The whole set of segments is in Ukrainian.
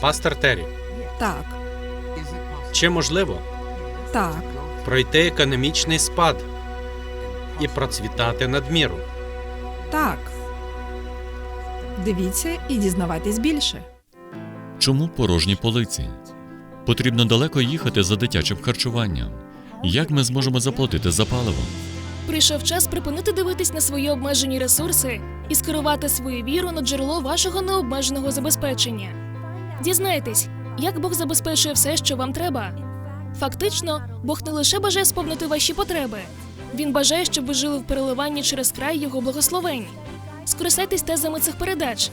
Пастор Террі, Так, чи можливо так, пройти економічний спад і процвітати надміру? так. Дивіться і дізнавайтесь більше. Чому порожні полиці? Потрібно далеко їхати за дитячим харчуванням. Як ми зможемо заплатити за паливо? Прийшов час припинити дивитись на свої обмежені ресурси і скерувати свою віру на джерело вашого необмеженого забезпечення. Дізнайтесь, як Бог забезпечує все, що вам треба. Фактично, Бог не лише бажає сповнити ваші потреби, він бажає, щоб ви жили в переливанні через край його благословень. Скористайтесь тезами цих передач,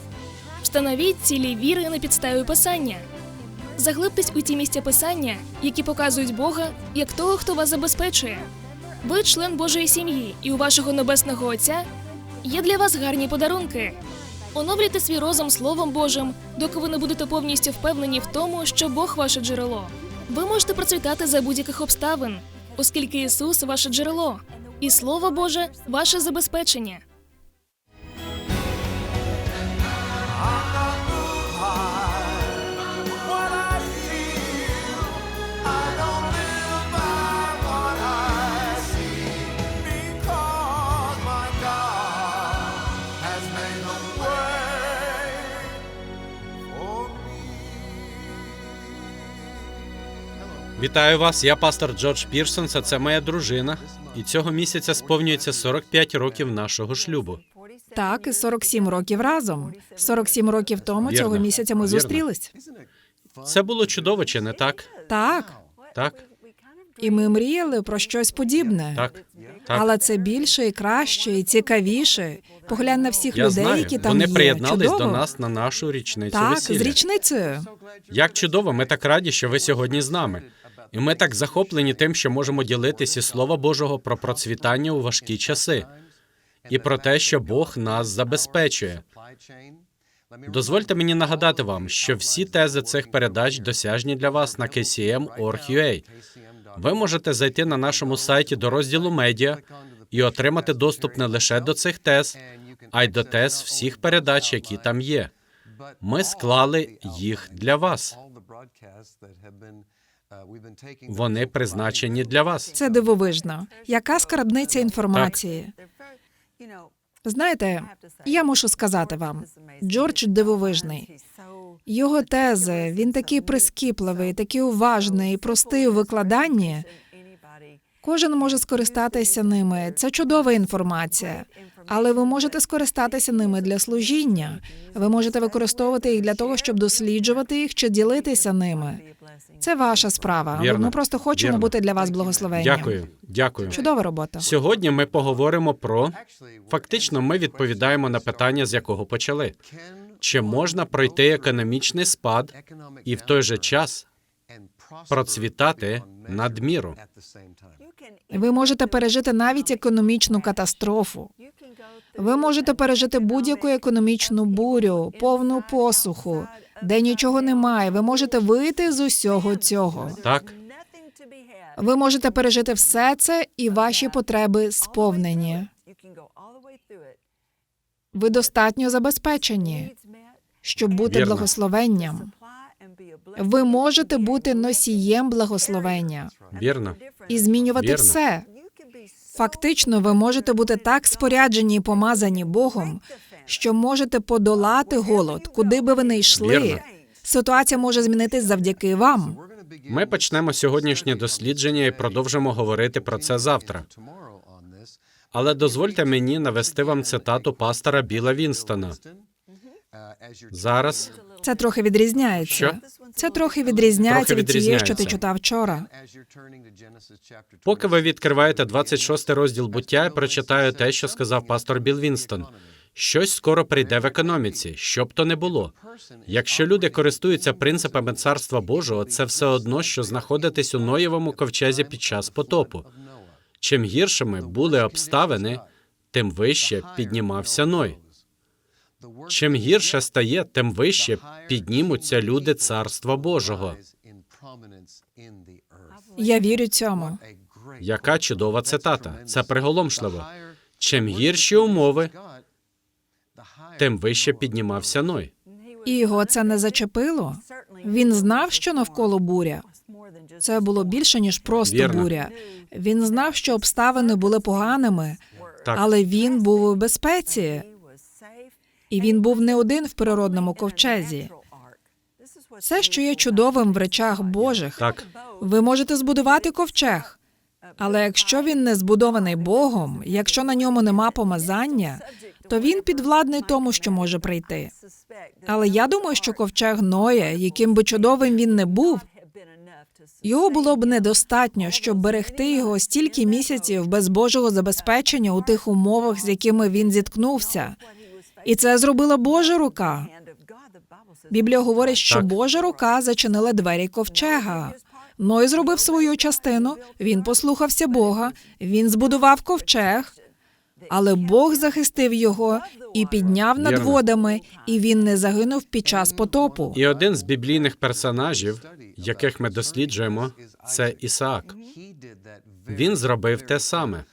встановіть цілі віри на підставі писання. Заглибтесь у ті місця писання, які показують Бога як того, хто вас забезпечує. Ви член Божої сім'ї, і у вашого небесного Отця є для вас гарні подарунки. Оновлюйте свій розум Словом Божим, доки ви не будете повністю впевнені в тому, що Бог ваше джерело. Ви можете процвітати за будь-яких обставин, оскільки Ісус ваше джерело, і Слово Боже ваше забезпечення. Вітаю вас, я пастор Джордж Пірсон, а це моя дружина. І цього місяця сповнюється 45 років нашого шлюбу. Так, і 47 років разом. 47 років тому Вірно. цього місяця ми Вірно. зустрілись. Це було чудово, чи не так? Так, Так, і ми мріяли про щось подібне. так, так. Але це більше і краще, і цікавіше. Поглянь на всіх Я людей, знаю, які там вони є. приєднались Чудово. до нас на нашу річницю Так, з річницею. Як чудово, ми так раді, що ви сьогодні з нами. І ми так захоплені тим, що можемо ділитися Слова Божого про процвітання у важкі часи і про те, що Бог нас забезпечує. Дозвольте мені нагадати вам, що всі тези цих передач досяжні для вас на kcm.org.ua. Ви можете зайти на нашому сайті до розділу медіа і отримати доступ не лише до цих тез, а й до тез всіх передач, які там є. Ми склали їх для вас. Вони призначені для вас. Це дивовижно. Яка скарбниця інформації? Знаєте, я мушу сказати вам, Джордж дивовижний. Його тези, він такий прискіпливий, такий уважний і простий у викладанні. Кожен може скористатися ними. Це чудова інформація. Але ви можете скористатися ними для служіння. Ви можете використовувати їх для того, щоб досліджувати їх чи ділитися ними. Це ваша справа. Вірно. Ми просто хочемо Вірно. бути для вас благословенням. Дякую, дякую. Чудова робота. Сьогодні ми поговоримо про фактично. Ми відповідаємо на питання, з якого почали. Чи можна пройти економічний спад і в той же час процвітати надміру? Ви можете пережити навіть економічну катастрофу. Ви можете пережити будь-яку економічну бурю, повну посуху, де нічого немає. Ви можете вийти з усього цього. Так, Ви можете пережити все це, і ваші потреби сповнені. Ви достатньо забезпечені, щоб бути Вірно. благословенням. Ви можете бути носієм благословення вірно. і змінювати Вірно. все. Фактично, ви можете бути так споряджені і помазані Богом, що можете подолати голод, куди би ви не йшли. Вірно. Ситуація може змінитись завдяки вам. Ми почнемо сьогоднішнє дослідження і продовжимо говорити про це завтра. Але дозвольте мені навести вам цитату пастора Біла Вінстона. Зараз Це трохи відрізняється. Що? Це трохи відрізняється Трохи від тієї, що ти читав вчора. Поки ви відкриваєте 26 розділ буття, я прочитаю те, що сказав пастор Біл Вінстон. Щось скоро прийде в економіці, що б то не було. Якщо люди користуються принципами царства Божого, це все одно, що знаходитись у Ноєвому ковчезі під час потопу. Чим гіршими були обставини, тим вище піднімався Ной. Чим гірше стає, тим вище піднімуться люди царства Божого. Я вірю цьому. Яка чудова цитата. Це приголомшливо. Чим гірші умови, тим вище піднімався Ной. І його це не зачепило. Він знав, що навколо буря. Це було більше ніж просто Вірно. буря. Він знав, що обставини були поганими, Так. але він був у безпеці, і він був не один в природному ковчезі. Все, що є чудовим в речах Божих, Так, ви можете збудувати ковчег. Але якщо він не збудований Богом, якщо на ньому нема помазання, то він підвладний тому, що може прийти. Але я думаю, що ковчег Ноя, яким би чудовим він не був, його було б недостатньо, щоб берегти його стільки місяців без Божого забезпечення у тих умовах, з якими він зіткнувся. І це зробила Божа рука. Біблія говорить, що Так. Божа рука зачинила двері ковчега. Ной зробив свою частину, він послухався Бога, він збудував ковчег, але Бог захистив його і підняв над Вірно. водами, і він не загинув під час потопу. і один з біблійних персонажів, яких ми досліджуємо, це Ісаак. Він зробив те саме.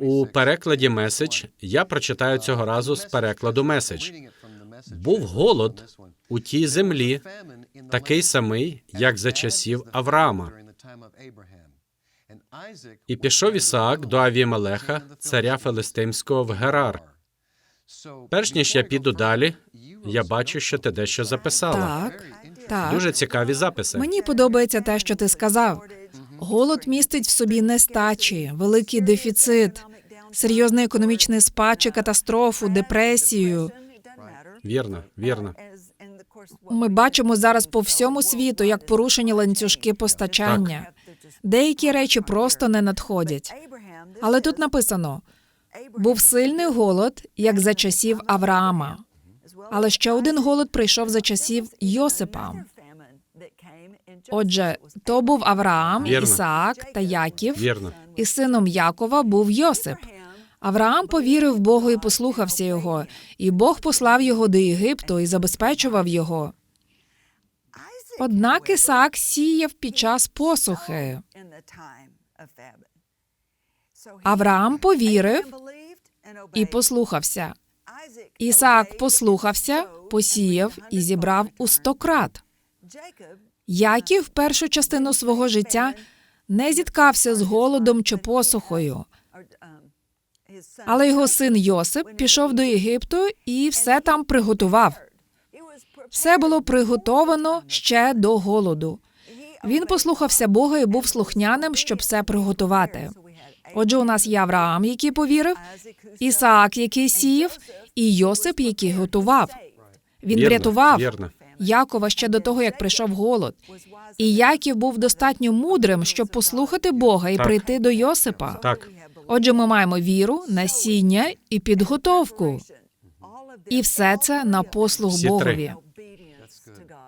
У перекладі меседж я прочитаю цього разу з перекладу меседж. Був голод у тій землі, такий самий, як за часів Авраама. І пішов Ісаак до Авімелеха, царя Филистимського в Герар. Перш ніж я піду далі, я бачу, що ти дещо записала. Так, так. Дуже цікаві записи. Мені подобається те, що ти сказав. Голод містить в собі нестачі, великий дефіцит, серйозний економічний спад чи катастрофу, депресію. Вірно, вірно. Ми бачимо зараз по всьому світу, як порушені ланцюжки постачання. Деякі речі просто не надходять. Але тут написано: був сильний голод, як за часів Авраама. Але ще один голод прийшов за часів Йосипа. Отже, то був Авраам, Вірно. Ісаак та Яків, Вірно. і сином Якова був Йосип. Авраам повірив Богу і послухався його, і Бог послав його до Єгипту і забезпечував його. Однак Ісаак сіяв під час посухи. Авраам повірив і послухався. Ісаак послухався, посіяв і зібрав у сто крат. Яків першу частину свого життя не зіткався з голодом чи посухою. Але його син Йосип пішов до Єгипту і все там приготував. Все було приготовано ще до голоду. Він послухався Бога і був слухняним, щоб все приготувати. Отже, у нас є Авраам, який повірив, Ісаак, який сіяв, і Йосип, який готував. Він врятував Вірно. Якова ще до того, як прийшов голод. І Яків був достатньо мудрим, щоб послухати Бога і Так. прийти до Йосипа. Так, Отже, ми маємо віру, насіння і підготовку. І все це на послуг Всі три.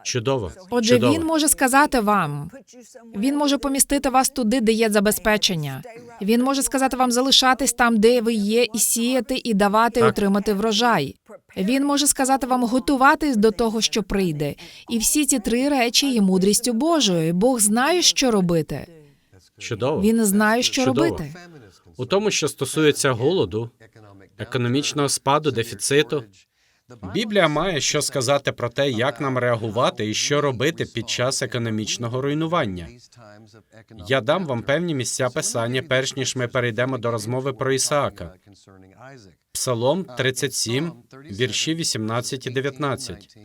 Чудово. Отже, чудово. він може сказати вам, він може помістити вас туди, де є забезпечення. Він може сказати вам залишатись там, де ви є, і сіяти, і давати, і Так. отримати врожай. Він може сказати вам готуватись до того, що прийде. І всі ці три речі є мудрістю Божою. Бог знає, що робити. Чудово. Він знає, що Чудово. робити. У тому, що стосується голоду, економічного спаду, дефіциту, Біблія має що сказати про те, як нам реагувати і що робити під час економічного руйнування. Я дам вам певні місця писання, перш ніж ми перейдемо до розмови про Ісаака. Псалом 37, вірші 18 і 19.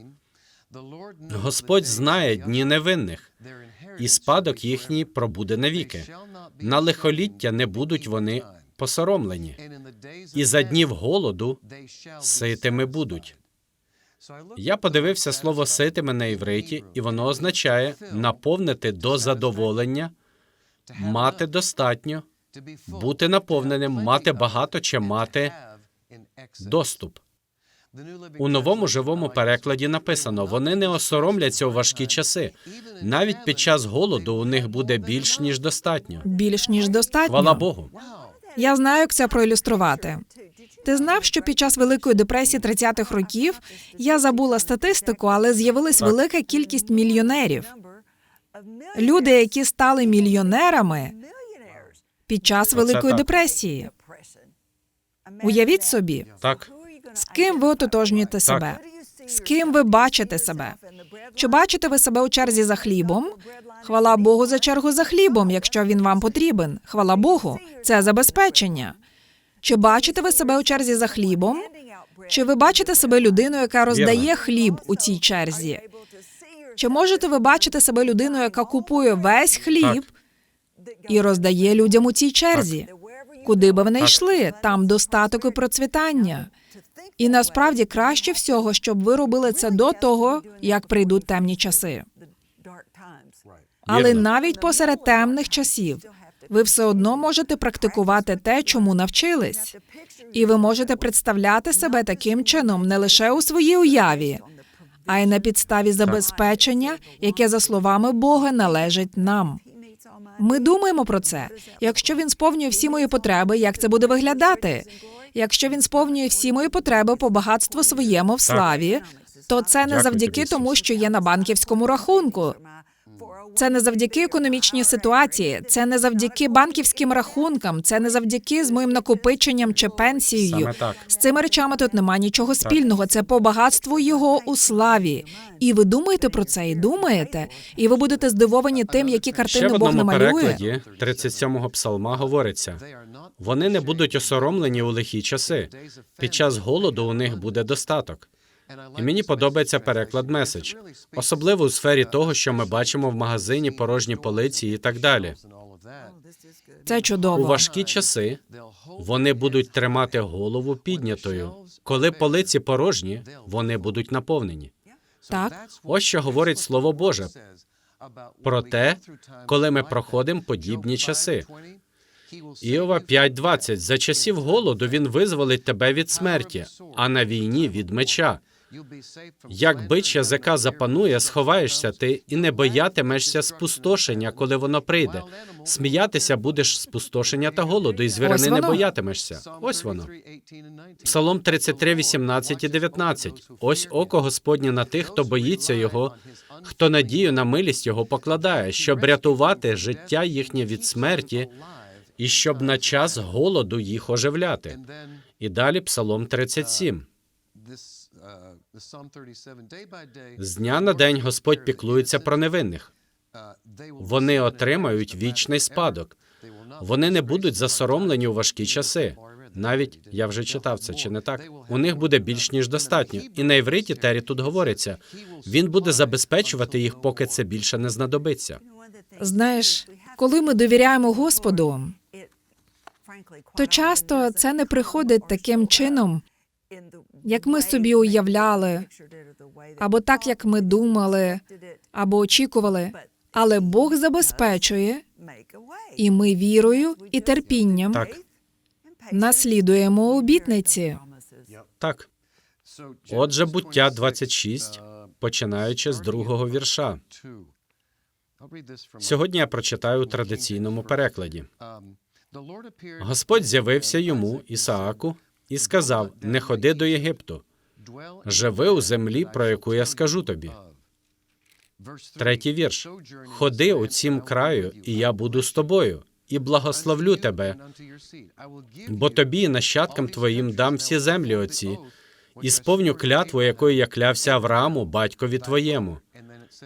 Господь знає дні невинних, і спадок їхній пробуде навіки. На лихоліття не будуть вони посоромлені, і за днів голоду ситими будуть. Я подивився слово ситими на івриті, і воно означає наповнити до задоволення, мати достатньо, бути наповненим, мати багато чи мати доступ. У новому живому перекладі написано: вони не осоромляться у важкі часи. Навіть під час голоду у них буде більш ніж достатньо. Більш ніж достатньо. Хвала Богу. Я знаю, як це проілюструвати. Ти знав, що під час Великої депресії 30-х років я забула статистику, але з'явилась велика кількість мільйонерів. Люди, які стали мільйонерами під час Великої депресії. Уявіть собі, Так, з ким ви ототожнюєте себе. З ким ви бачите себе? Чи бачите ви себе у черзі за хлібом? Хвала Богу за чергу за хлібом, якщо він вам потрібен. Хвала Богу, це забезпечення. Чи бачите ви себе у черзі за хлібом? Чи ви бачите себе людиною, яка роздає хліб у цій черзі? Чи можете ви бачити себе людиною, яка купує весь хліб і роздає людям у цій черзі? Куди би ви не йшли, там достаток і процвітання. І насправді краще всього, щоб ви робили це до того, як прийдуть темні часи. Але навіть посеред темних часів ви все одно можете практикувати те, чому навчились. І ви можете представляти себе таким чином не лише у своїй уяві, а й на підставі забезпечення, яке, за словами Бога, належить нам. Ми думаємо про це. Якщо він сповнює всі мої потреби, як це буде виглядати? Якщо він сповнює всі мої потреби по багатству своєму в славі, то це не завдяки тому, що є на банківському рахунку. Це не завдяки економічній ситуації, це не завдяки банківським рахункам, це не завдяки з моїм накопиченням чи пенсією. Саме так. З цими речами тут немає нічого спільного. Це по багатству його у славі. І ви думаєте про це, і думаєте, і ви будете здивовані тим, які Ще картини в Бог намалює. перекладі 37-го псалма говориться: вони не будуть осоромлені у лихі часи. Під час голоду у них буде достаток. І мені подобається переклад меседж, особливо у сфері того, що ми бачимо в магазині, порожні полиці і так далі. Це чудово. У важкі часи вони будуть тримати голову піднятою. Коли полиці порожні, вони будуть наповнені. Так. Ось що говорить Слово Боже про те, коли ми проходимо подібні часи. Іова 5.20. За часів голоду він визволить тебе від смерті, а на війні від меча. Як бич язика запанує, сховаєшся ти і не боятимешся спустошення, коли воно прийде. Сміятися будеш спустошення та голоду, і звірини не боятимешся. Ось воно. Псалом 33, 18 і 19. Ось око Господнє на тих, хто боїться його, хто надію на милість його покладає, щоб рятувати життя їхнє від смерті, і щоб на час голоду їх оживляти. І далі Псалом 37. З дня на день Господь піклується про невинних. Вони отримають вічний спадок. Вони не будуть засоромлені у важкі часи. Навіть я вже читав це, чи не так? У них буде більш ніж достатньо. І на івриті Тері тут говориться: він буде забезпечувати їх, поки це більше не знадобиться. Знаєш, коли ми довіряємо Господу, то часто це не приходить таким чином, як ми собі уявляли, або так, як ми думали, або очікували. Але Бог забезпечує, і ми вірою і терпінням Так, наслідуємо обітниці. так. Отже, буття 26, починаючи з другого вірша. Сьогодні я прочитаю у традиційному перекладі. Господь з'явився йому, Ісааку, і сказав: Не ходи до Єгипту, живи у землі, про яку я скажу тобі. Третій вірш. Ходи у цім краю, і я буду з тобою, і благословлю тебе, бо тобі і нащадкам твоїм дам всі землі оці, і сповню клятву, якою я клявся Аврааму, батькові твоєму.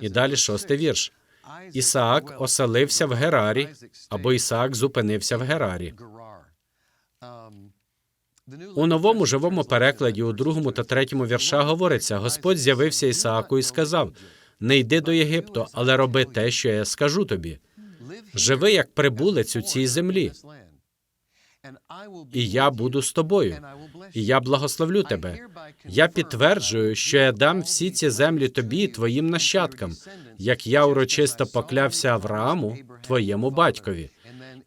І далі шостий вірш. Ісаак оселився в Герарі, або Ісаак зупинився в Герарі. У новому живому перекладі у другому та третьому вірша говориться: Господь з'явився Ісааку і сказав: Не йди до Єгипту, але роби те, що я скажу тобі. Живи як прибулець у цій землі, і я буду з тобою, і я благословлю тебе. Я підтверджую, що я дам всі ці землі тобі і твоїм нащадкам, як я урочисто поклявся Аврааму, твоєму батькові.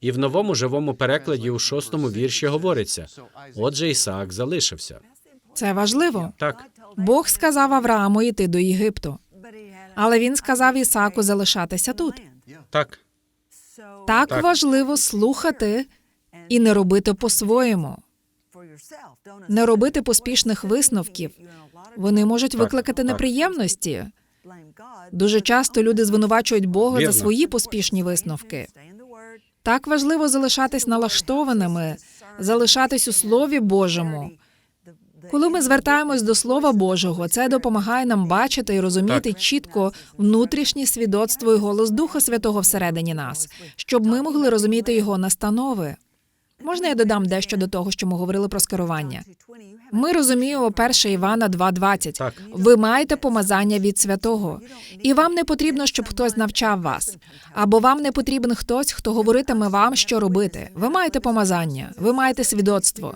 І в новому живому перекладі у шостому вірші говориться: Отже, Ісаак залишився. Це важливо. Так, Бог сказав Аврааму йти до Єгипту, але він сказав Ісааку залишатися тут. так, Так, Так. важливо слухати і не робити по-своєму, не робити поспішних висновків. Вони можуть Так, викликати так. неприємності. Дуже часто люди звинувачують Бога Вірно. за свої поспішні висновки. Так важливо залишатись налаштованими, залишатись у Слові Божому Коли ми звертаємось до Слова Божого, це допомагає нам бачити і розуміти чітко внутрішнє свідоцтво і голос Духа Святого всередині нас, щоб ми могли розуміти його настанови. Можна я додам дещо до того, що ми говорили про скерування? Ми розуміємо 1 Івана 2.20. Так. Ви маєте помазання від святого, і вам не потрібно, щоб хтось навчав вас, або вам не потрібен хтось, хто говоритиме вам, що робити. Ви маєте помазання, ви маєте свідоцтво.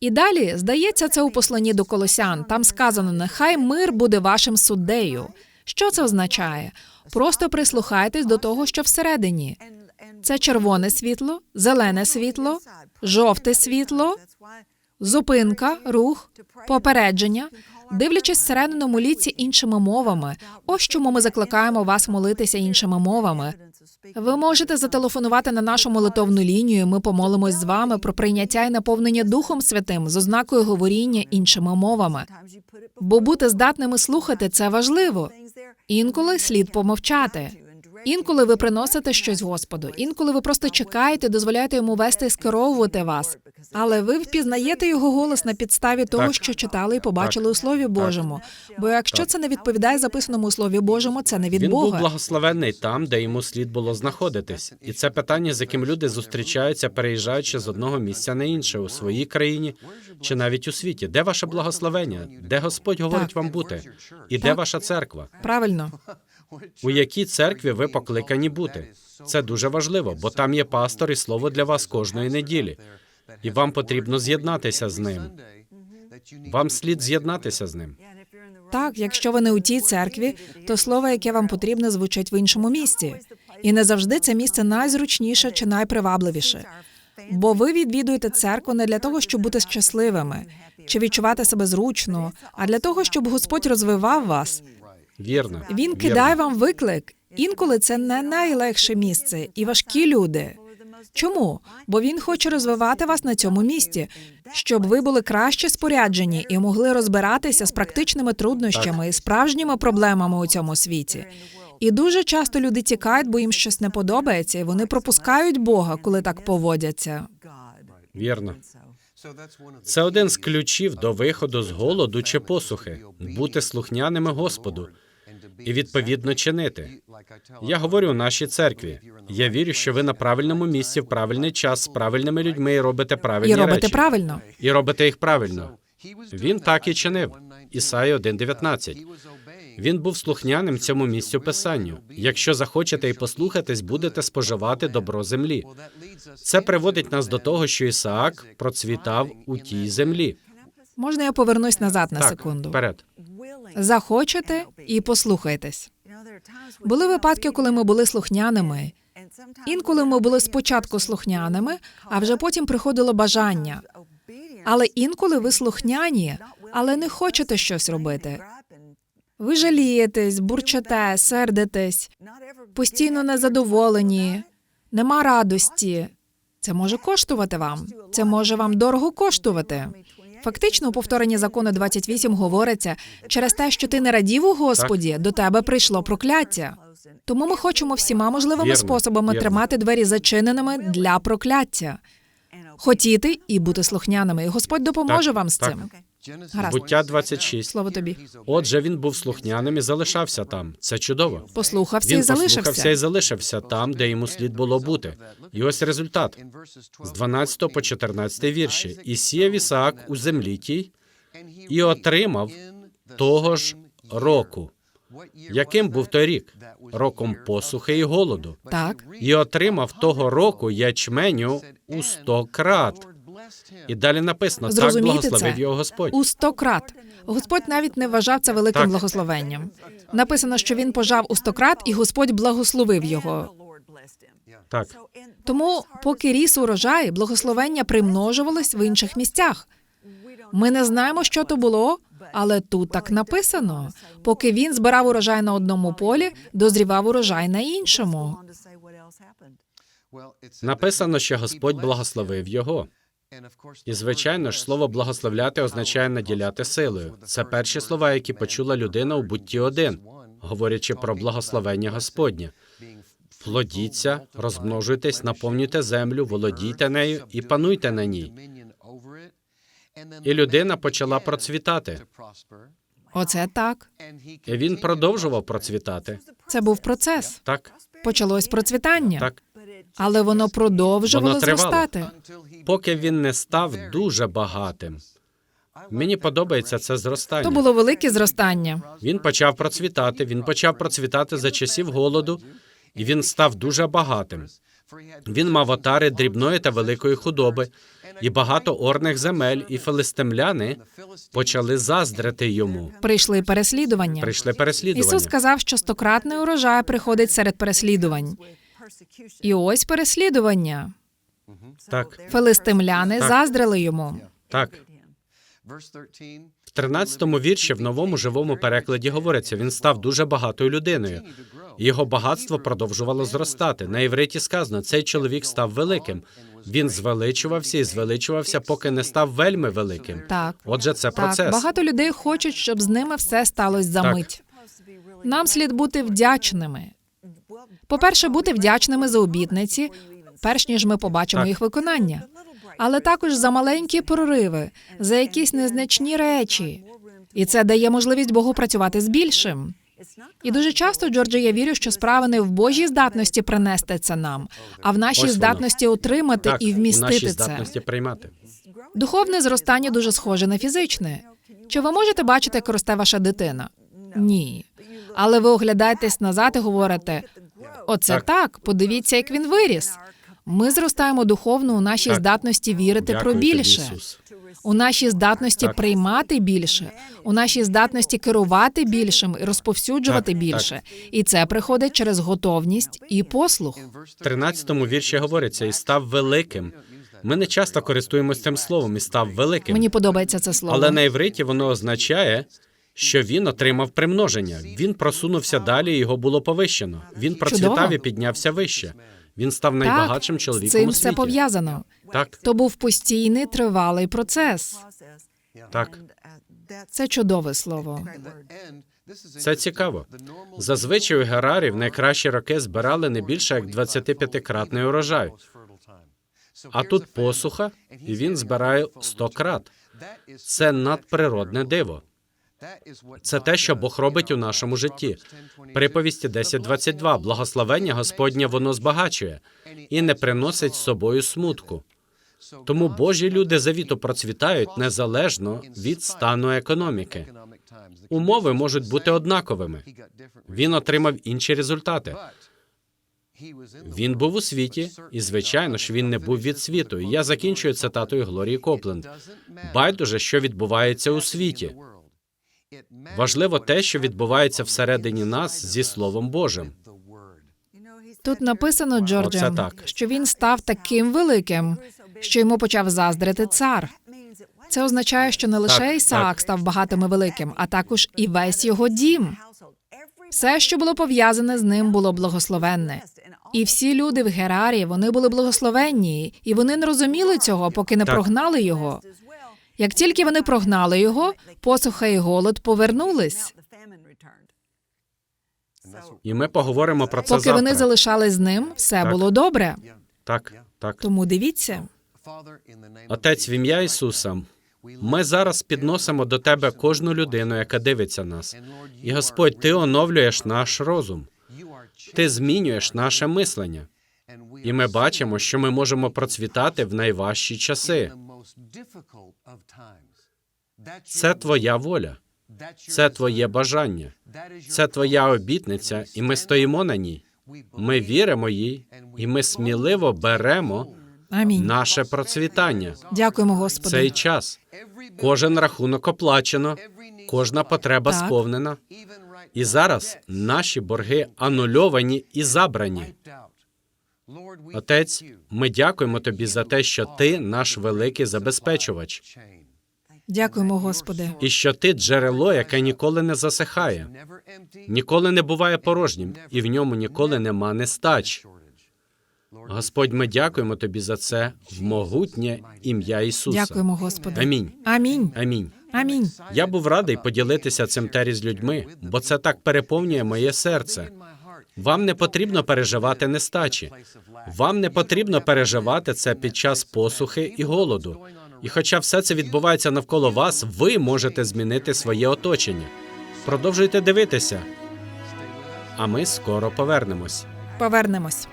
І далі, здається, це у посланні до колосян. Там сказано: нехай мир буде вашим суддею. Що це означає? Просто прислухайтесь до того, що всередині. Це червоне світло, зелене світло, жовте світло, зупинка, рух, попередження. Дивлячись всередину, моліться іншими мовами. Ось чому ми закликаємо вас молитися іншими мовами. Ви можете зателефонувати на нашу молитовну лінію. Ми помолимось з вами про прийняття і наповнення Духом Святим з ознакою говоріння іншими мовами. Бо бути здатними слухати це важливо. Інколи слід помовчати. Інколи ви приносите щось Господу, інколи ви просто чекаєте, дозволяєте йому вести і скеровувати вас. Але ви впізнаєте його голос на підставі того, Так. що читали і побачили у Слові Божому. Бо якщо це не відповідає записаному у Слові Божому, це не від Він був Бога. благословенний там, де йому слід було знаходитись. І це питання, з яким люди зустрічаються, переїжджаючи з одного місця на інше у своїй країні чи навіть у світі. Де ваше благословення? Де Господь говорить Так. вам бути? І де ваша церква? Правильно. У якій церкві ви покликані бути? Це дуже важливо, бо там є пастор і слово для вас кожної неділі. І вам потрібно з'єднатися з ним. Вам слід з'єднатися з ним. Так, якщо ви не у тій церкві, то слово, яке вам потрібне, звучить в іншому місці. І не завжди це місце найзручніше чи найпривабливіше. Бо ви відвідуєте церкву не для того, щоб бути щасливими чи відчувати себе зручно, а для того, щоб Господь розвивав вас. Вірно. Він кидає вам виклик. Інколи це не найлегше місце і важкі люди. Чому? Бо він хоче розвивати вас на цьому місці, щоб ви були краще споряджені і могли розбиратися з практичними труднощами і справжніми проблемами у цьому світі. І дуже часто люди тікають, бо їм щось не подобається, і вони пропускають Бога, коли так поводяться. Вірно. Це один з ключів до виходу з голоду чи посухи бути слухняними Господу і відповідно чинити. Я говорю у нашій церкві. Я вірю, що ви на правильному місці в правильний час з правильними людьми і робите правильні І робите речі. правильно. І робите їх правильно. Він так і чинив. Ісая 1.19. Він був слухняним цьому місцю писанню. Якщо захочете і послухатись, будете споживати добро землі. Це приводить нас до того, що Ісаак процвітав у тій землі. Можна я повернусь назад на так, секунду? вперед. Захочете і послухайтесь. Були випадки, коли ми були слухняними. Інколи ми були спочатку слухняними, а вже потім приходило бажання. Але інколи ви слухняні, але не хочете щось робити. Ви жалієтесь, бурчите, сердитесь, постійно незадоволені, нема радості. Це може коштувати вам. Це може вам дорого коштувати. Фактично, у повторенні закону 28 говориться, через те, що ти не радів у Господі, до тебе прийшло прокляття. Тому ми хочемо всіма можливими Вірно, способами вірно. тримати двері зачиненими для прокляття, хотіти і бути слухняними. І Господь допоможе Так, вам з так. цим. Гаразд. Буття 26. Слово тобі. Отже, він був слухняним і залишався там. Це чудово. Послухався Він і залишився. послухався і залишився там, де йому слід було бути. І ось результат з 12 по 14 вірші. І сіяв Ісаак у землі тій, і отримав того ж року. Яким був той рік? Роком посухи і голоду. Так. І отримав того року ячменю у сто крат. І далі написано: так благословив це. його Господь. У сто крат. Господь навіть не вважав це великим Так. благословенням. Написано, що він пожав у сто крат, і Господь благословив його. Так, Тому, поки ріс урожай, благословення примножувались в інших місцях. Ми не знаємо, що то було, але тут так написано. Поки він збирав урожай на одному полі, дозрівав урожай на іншому. написано, що Господь благословив його. І звичайно ж, слово благословляти означає наділяти силою. Це перші слова, які почула людина у бутті 1, говорячи про благословення Господнє. Плодіться, розмножуйтесь, наповнюйте землю, володійте нею і пануйте на ній. і людина почала процвітати. Оце так. І він продовжував процвітати. Це був процес. Так, Почалось процвітання, так. Але воно продовжувало Воно тривало. зростати. Поки він не став дуже багатим. Мені подобається це зростання. То було велике зростання. Він почав процвітати. Він почав процвітати за часів голоду, і він став дуже багатим. Він мав отари дрібної та великої худоби, і багато орних земель, і филистимляни почали заздрити йому. Прийшли переслідування. Прийшли переслідування. Ісус сказав, що стократний урожай приходить серед переслідувань. І ось переслідування. Так, Филистимляни Так. заздрили йому. так. В 13-му вірші в новому живому перекладі говориться: він став дуже багатою людиною. Його багатство продовжувало зростати. На івриті сказано, цей чоловік став великим. Він звеличувався і звеличувався, поки не став вельми великим. Так. Отже, це Так, процес. багато людей хочуть, щоб з ними все сталося за Так. мить. Нам слід бути вдячними. По-перше, бути вдячними за обітниці, перш ніж ми побачимо Так. їх виконання, але також за маленькі прориви, за якісь незначні речі. І це дає можливість Богу працювати з більшим. І дуже часто, Джордже, я вірю, що справа не в Божій здатності принести це нам, а в нашій Ось воно. здатності отримати Так, і у нашій вмістити це. здатності приймати. Духовне зростання дуже схоже на фізичне. Чи ви можете бачити, як росте ваша дитина? Ні. Але ви оглядаєтесь назад і говорите: оце так, Так. подивіться, як він виріс. Ми зростаємо духовно у нашій Так. здатності вірити Дякую про тобі, більше, Ісус. у нашій здатності Так. приймати більше, у нашій здатності керувати більшим і розповсюджувати Так, більше. І це приходить через готовність і послух. В 13-му вірші говориться і став великим. Ми не часто користуємося цим словом і став великим. Мені подобається це слово. Але на івриті воно означає, що він отримав примноження. Він просунувся далі, його було повищено. Він процвітав Чудово. і піднявся вище. Він став найбагатшим так, чоловіком з цим у все пов'язано. Так, То був постійний тривалий процес. так. Це чудове слово. Це цікаво. Зазвичай у Герарі в найкращі роки збирали не більше як 25-кратний урожай. А тут посуха, і він збирає 100 крат. Це надприродне диво. Це те, що Бог робить у нашому житті. Приповісті 10.22. Благословення Господнє воно збагачує і не приносить з собою смутку. Тому Божі люди завіту процвітають незалежно від стану економіки. Умови можуть бути однаковими. Він отримав інші результати. Він був у світі, і звичайно ж він не був від світу. І я закінчую цитатою Глорії Копленд. Байдуже, що відбувається у світі. Важливо те, що відбувається всередині нас зі Словом Божим. Тут написано, Джордже, так. що він став таким великим, що йому почав заздрити цар. Це означає, що не лише Так, Ісаак так. став багатим і великим, а також і весь його дім. Все, що було пов'язане з ним, було благословенне. І всі люди в Герарі вони були благословенні, і вони не розуміли цього, поки не Так. прогнали його. Як тільки вони прогнали його, посуха і голод повернулись. І ми поговоримо про це Поки завтра. вони залишались з ним, все Так. було добре. Так, так. Тому дивіться. Отець, в ім'я Ісуса, ми зараз підносимо до Тебе кожну людину, яка дивиться нас. І Господь, Ти оновлюєш наш розум, Ти змінюєш наше мислення. І ми бачимо, що ми можемо процвітати в найважчі часи. Це Твоя воля, це Твоє бажання, це Твоя обітниця, і ми стоїмо на ній. Ми віримо їй, і ми сміливо беремо Амінь. наше процвітання. Дякуємо, Господи. Цей час. Кожен рахунок оплачено, кожна потреба Так. сповнена. І зараз наші борги анульовані і забрані. Отець, ми дякуємо тобі за те, що ти наш великий забезпечувач, Дякуємо, Господи. і що ти джерело, яке ніколи не засихає, ніколи не буває порожнім, і в ньому ніколи нема нестач. Господь, ми дякуємо тобі за це в могутнє ім'я Ісуса. Дякуємо, Господи. Амінь. Амінь. Амінь. Амінь. Я був радий поділитися цим тері з людьми, бо це так переповнює моє серце. Вам не потрібно переживати нестачі. Вам не потрібно переживати це під час посухи і голоду. І хоча все це відбувається навколо вас, ви можете змінити своє оточення. Продовжуйте дивитися. А ми скоро повернемось. Повернемось.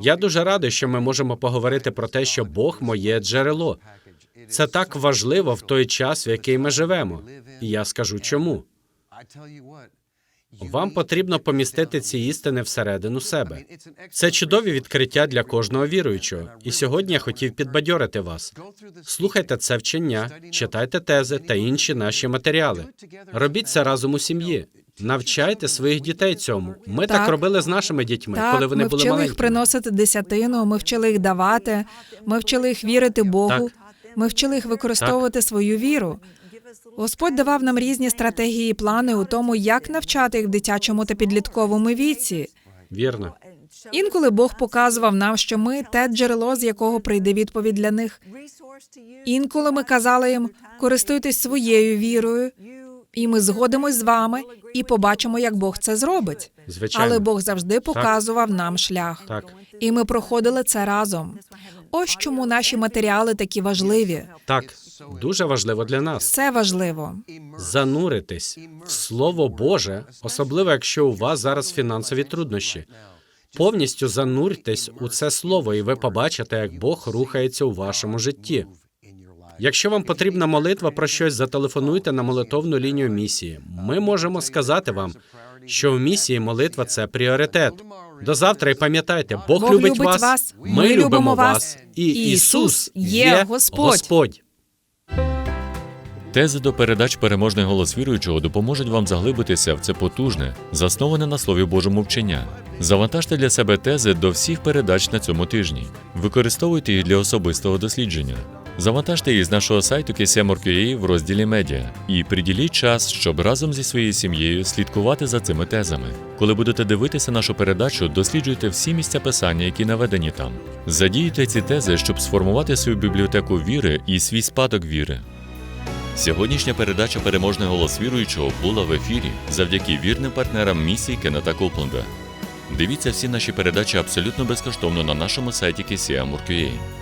Я дуже радий, що ми можемо поговорити про те, що Бог моє джерело. Це так важливо в той час, в який ми живемо. І я скажу чому. Вам потрібно помістити ці істини всередину себе. Це чудові відкриття для кожного віруючого. І сьогодні я хотів підбадьорити вас. Слухайте це вчення, читайте тези та інші наші матеріали. Робіть це разом у сім'ї. Навчайте своїх дітей цьому. Ми так, Так. робили з нашими дітьми, Так, коли вони ми були вчили маленькими. їх приносити десятину, ми вчили їх давати, ми вчили їх вірити Богу, Так. ми вчили їх використовувати свою віру. Господь давав нам різні стратегії і плани у тому, як навчати їх в дитячому та підлітковому віці. Вірно. Інколи Бог показував нам, що ми те джерело, з якого прийде відповідь для них. Інколи ми казали їм, користуйтесь своєю вірою, і ми згодимось з вами і побачимо, як Бог це зробить. Звичайно. Але Бог завжди показував нам шлях. Так. І ми проходили це разом. Ось чому наші матеріали такі важливі. Так, дуже важливо для нас. Все важливо. зануритись в Слово Боже, особливо якщо у вас зараз фінансові труднощі. Повністю зануртесь у це слово, і ви побачите, як Бог рухається у вашому житті. Якщо вам потрібна молитва про щось, зателефонуйте на молитовну лінію місії. Ми можемо сказати вам, що в місії молитва це пріоритет. До завтра і пам'ятайте, Бог, Бог любить любить вас, вас, ми любимо вас, і Ісус є Господь. Господь. Тези до передач переможний голос віруючого допоможуть вам заглибитися в це потужне, засноване на Слові Божому вчення. Завантажте для себе тези до всіх передач на цьому тижні. Використовуйте їх для особистого дослідження. Завантажте їх з нашого сайту KCM.org.ua в розділі медіа і приділіть час, щоб разом зі своєю сім'єю слідкувати за цими тезами. Коли будете дивитися нашу передачу, досліджуйте всі місця писання, які наведені там. Задіюйте ці тези, щоб сформувати свою бібліотеку віри і свій спадок віри. Сьогоднішня передача Переможний голос віруючого була в ефірі завдяки вірним партнерам місії Кеннета Копленда. Дивіться всі наші передачі абсолютно безкоштовно на нашому сайті KCM.org.ua.